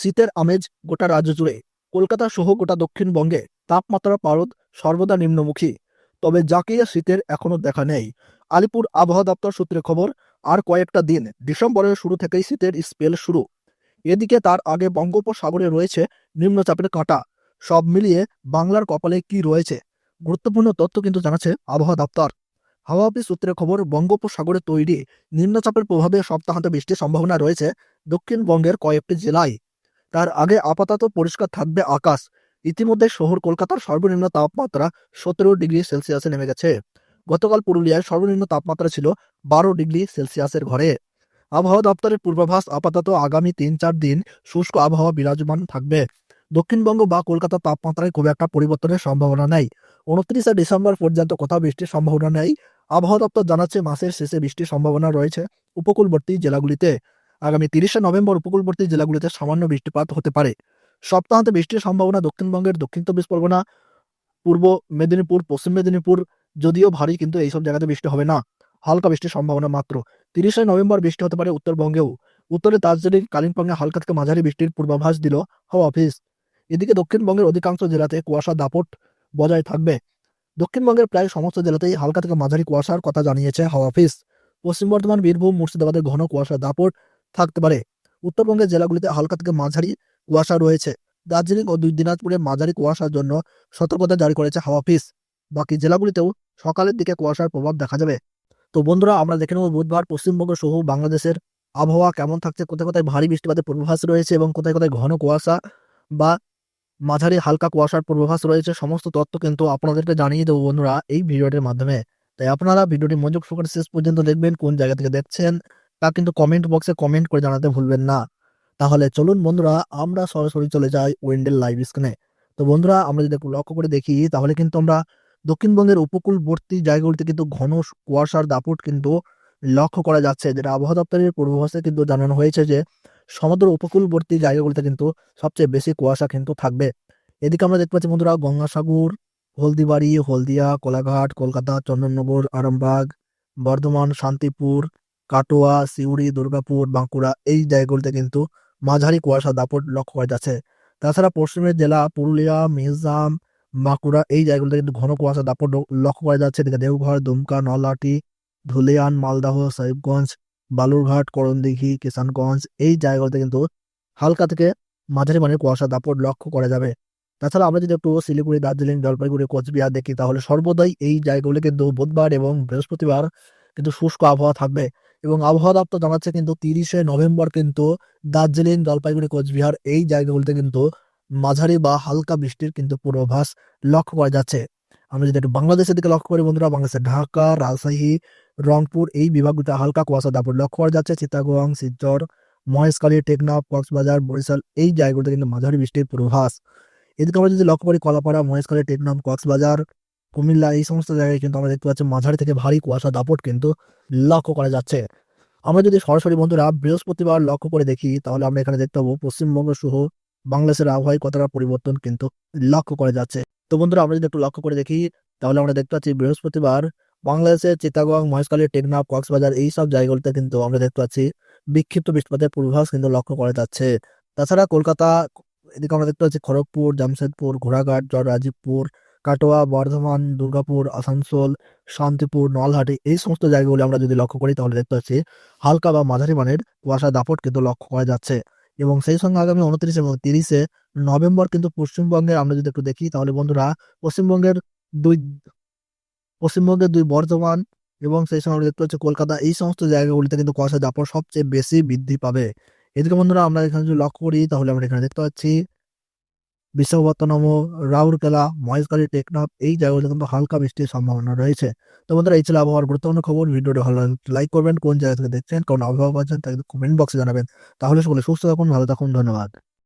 শীতের আমেজ গোটা রাজ্য জুড়ে। কলকাতা সহ গোটা দক্ষিণবঙ্গে তাপমাত্রা পারদ সর্বদা নিম্নমুখী। তবে জাকিয়ে শীতের এখনও দেখা নেই। আলিপুর আবহাওয়া দপ্তর সূত্রে খবর, আর কয়েকটা দিন, ডিসেম্বরের শুরু থেকেই শীতের স্পেল শুরু। এদিকে তার আগে বঙ্গোপসাগরে রয়েছে নিম্নচাপের কাঁটা। সব মিলিয়ে বাংলার কপালে কি রয়েছে? গুরুত্বপূর্ণ তথ্য কিন্তু জানাচ্ছে আবহাওয়া দপ্তর। হাওয়া অফিস সূত্রে খবর, বঙ্গোপসাগরে তৈরি নিম্নচাপের প্রভাবে সপ্তাহান্ত বৃষ্টির সম্ভাবনা রয়েছে দক্ষিণবঙ্গের কয়েকটি জেলায়। তার আগে আপাতত পরিষ্কার থাকবে আকাশ। ইতিমধ্যে শহর কলকাতার সর্বনিম্ন তাপমাত্রা সতেরো ডিগ্রি সেলসিয়াসে নেমে গেছে। গতকাল পুরুলিয়ায় সর্বনিম্ন তাপমাত্রা ছিল বারো ডিগ্রি সেলসিয়াসের ঘরে। আবহাওয়া দপ্তরের পূর্বাভাস আপাতত আগামী তিন চার দিন শুষ্ক আবহাওয়া বিরাজমান থাকবে। দক্ষিণবঙ্গ বা কলকাতার তাপমাত্রায় খুব একটা পরিবর্তনের সম্ভাবনা নেই। উনত্রিশে ডিসেম্বর পর্যন্ত কোথাও বৃষ্টির সম্ভাবনা নেই। আবহাওয়া দপ্তর জানাচ্ছে মাসের শেষে বৃষ্টির সম্ভাবনা রয়েছে উপকূলবর্তী জেলাগুলিতে। আগামী তিরিশে নভেম্বর উপকূলবর্তী জেলাগুলিতে সামান্য বৃষ্টিপাত হতে পারে। সপ্তাহান্তে বৃষ্টির সম্ভাবনা দক্ষিণবঙ্গের দক্ষিণ চব্বিশ পরগনা, পূর্ব মেদিনীপুর, পশ্চিম মেদিনীপুর, যদিও ভারী, কিন্তু এইসব জায়গাতে বৃষ্টি হবে না। হালকা বৃষ্টির সম্ভাবনা মাত্র। তিরিশে নভেম্বর বৃষ্টি হতে পারে উত্তরবঙ্গেও। উত্তরে দার্জিলিং, কালিম্পংয়ে হালকা থেকে মাঝারি বৃষ্টির পূর্বাভাস দিল হাওয়া অফিস। এদিকে দক্ষিণবঙ্গের অধিকাংশ জেলাতে কুয়াশা, দাপট বজায় থাকবে। দক্ষিণবঙ্গের প্রায় সমস্ত জেলাতেই হালকা থেকে মাঝারি কুয়াশার কথা জানিয়েছে হাওয়া অফিস। পশ্চিম বর্ধমান, বীরভূম মুর্শিদাবাদের ঘন কুয়াশা, দাপট থাকতে পারে। উত্তরবঙ্গের জেলাগুলিতে হালকা থেকে মাঝারি কুয়াশা রয়েছে। দার্জিলিং ও দুই দিনাজপুরে মাঝারি কুয়াশার জন্য সতর্কতা জারি করেছে হাওয়া অফিস। বাকি জেলাগুলিতেও সকালের দিকে কুয়াশার প্রভাব দেখা যাবে। তো বন্ধুরা, আমরা দেখে নেব বুধবার পশ্চিমবঙ্গ সহ বাংলাদেশের আবহাওয়া কেমন থাকছে, কোথায় কোথায় ভারী বৃষ্টিপাতের পূর্বাভাস রয়েছে এবং কোথায় কোথায় ঘন কুয়াশা বা মাঝারি হালকা কুয়াশার পূর্বাভাস রয়েছে, সমস্ত তথ্য কিন্তু আপনাদেরকে জানিয়ে দেবো বন্ধুরা এই ভিডিওটির মাধ্যমে। তাই আপনারা ভিডিওটি মনোযোগ সহকারে শেষ পর্যন্ত দেখবেন, কোন জায়গা থেকে দেখছেন তা কিন্তু কমেন্ট বক্সে কমেন্ট করে জানাতে ভুলবেন না। তাহলে চলুন বন্ধুরা, আমরা সরাসরি চলে যাই উইন্ডেল লাইভ স্ক্রিনে তো বন্ধুরা, আমরা যদি একটু লক্ষ্য করে দেখি, তাহলে কিন্তু আমরা দক্ষিণবঙ্গের উপকূলবর্তী জায়গাগুলিতে কিন্তু ঘন কুয়াশার দাপট কিন্তু লক্ষ্য করা যাচ্ছে, যেটা আবহাওয়া দপ্তরের পূর্বাভাসে কিন্তু জানানো হয়েছে যে, সমুদ্র উপকূলবর্তী জায়গাগুলিতে কিন্তু সবচেয়ে বেশি কুয়াশা কিন্তু থাকবে। এদিকে আমরা দেখতে পাচ্ছি বন্ধুরা, গঙ্গাসাগর, হলদিবাড়ি, হলদিয়া, কোলাঘাট, কলকাতা, চন্দননগর, আরামবাগ, বর্ধমান, শান্তিপুর কাটোয়া, সিউড়ি, দুর্গাপুর, বাঁকুড়া এই জায়গাগুলিতে কিন্তু মাঝারি কুয়াশা দাপট লক্ষ্য করা যাচ্ছে। তাছাড়া পশ্চিমের জেলা পুরুলিয়া, মিজোরাম, বাঁকুড়া এই জায়গাগুলিতে কিন্তু ঘন কুয়াশা দাপট লক্ষ্য করা যাচ্ছে। এদিকে দেওঘর, দুমকা, নলহাটি, ধুলিয়ান, মালদাহ, সাহিবগঞ্জ, বালুরঘাট, করণদিঘি, কিষানগঞ্জ এই জায়গাগুলিতে কিন্তু হালকা থেকে মাঝারি মানের কুয়াশা দাপট লক্ষ্য করা যাবে। তাছাড়া আমরা যদি একটু শিলিগুড়ি, দার্জিলিং, জলপাইগুড়ি, কোচবিহার দেখি, তাহলে সর্বদাই এই জায়গাগুলি কিন্তু বুধবার এবং বৃহস্পতিবার কিন্তু শুষ্ক আবহাওয়া থাকবে। এবং আবহাওয়া দপ্তর জানাচ্ছে কিন্তু তিরিশে নভেম্বর কিন্তু দার্জিলিং, জলপাইগুড়ি, কোচবিহার এই জায়গাগুলিতে কিন্তু মাঝারি বা হালকা বৃষ্টির কিন্তু পূর্বাভাস লক্ষ্য করা যাচ্ছে। আমরা যদি একটু বাংলাদেশের দিকে লক্ষ্য করি বন্ধুরা, বাংলাদেশের ঢাকা, রাজশাহী, রংপুর এই বিভাগগুলিতে হালকা কুয়াশা দাপট লক্ষ্য করা যাচ্ছে। চিত্তাগং শিলচর, মহেশখালী, টেকনাফ, কক্সবাজার, বরিশাল এই জায়গাগুলিতে কিন্তু মাঝারি বৃষ্টির পূর্বাভাস। এদিকে আমরা যদি লক্ষ্য করি কলাপাড়া, মহেশখালী, টেকনাফ, কক্সবাজার কুমিল্লা এই সমস্ত জায়গায় কিন্তু আমরা দেখতে পাচ্ছি মাঝারি থেকে ভারী কুয়াশা দাপট কিন্তু লক্ষ্য করা যাচ্ছে। আমরা যদি সরাসরি বন্ধুরা বৃহস্পতিবার লক্ষ্য করে দেখি, তাহলে আমরা এখানে দেখতে পাবো পশ্চিমবঙ্গ সহ বাংলাদেশের আবহাওয়ায় কতটা পরিবর্তন কিন্তু লক্ষ্য করা যাচ্ছে। তো বন্ধুরা, আমরা যদি একটু লক্ষ্য করে দেখি, তাহলে আমরা দেখতে পাচ্ছি বৃহস্পতিবার বাংলাদেশের চিতাগং মহেশখালী, টেকনাফ, কক্সবাজার এই সব জায়গাগুলোতে কিন্তু আমরা দেখতে পাচ্ছি বিক্ষিপ্ত বৃষ্টিপাতের পূর্বাভাস কিন্তু লক্ষ্য করা যাচ্ছে। তাছাড়া কলকাতা, এদিকে আমরা দেখতে পাচ্ছি খড়গপুর, জামশেদপুর, ঘোড়াঘাট রাজীবপুর কাটোয়া, বর্ধমান, দুর্গাপুর, আসানসোল, শান্তিপুর, নলহাটি এই সমস্ত জায়গাগুলি আমরা যদি লক্ষ্য করি তাহলে দেখতে পাচ্ছি হালকা বা মাঝারি মানের কুয়াশা দাপট কিন্তু লক্ষ্য করা যাচ্ছে। এবং সেই সঙ্গে আগামী উনত্রিশ এবং তিরিশে নভেম্বর কিন্তু পশ্চিমবঙ্গের আমরা যদি একটু দেখি তাহলে বন্ধুরা পশ্চিমবঙ্গের দুই পশ্চিমবঙ্গের দুই বর্ধমান এবং সেই সঙ্গে দেখতে পাচ্ছি কলকাতা এই সমস্ত জায়গাগুলিতে কিন্তু কুয়াশা দাপট সবচেয়ে বেশি বৃদ্ধি পাবে। এদিকে বন্ধুরা আমরা এখানে যদি লক্ষ্য করি তাহলে আমরা এখানে দেখতে পাচ্ছি বিশাখাপত্তনম রাউরকেলা, মহেশখালী, টেকনাফ, এই জায়গাগুলো কিন্তু হালকা বৃষ্টির সম্ভাবনা রয়েছে। তো বন্ধুরা, এই ছিল আবহাওয়ার গুরুত্বপূর্ণ খবর। ভিডিওটি ভালো লাইক করবেন। কোন জায়গা থেকে দেখছেন কোন আবহাওয়া পাচ্ছেন তাকে কমেন্ট বক্সে জানাবেন। তাহলে সকলে সুস্থ থাকুন, ভালো থাকুন, ধন্যবাদ।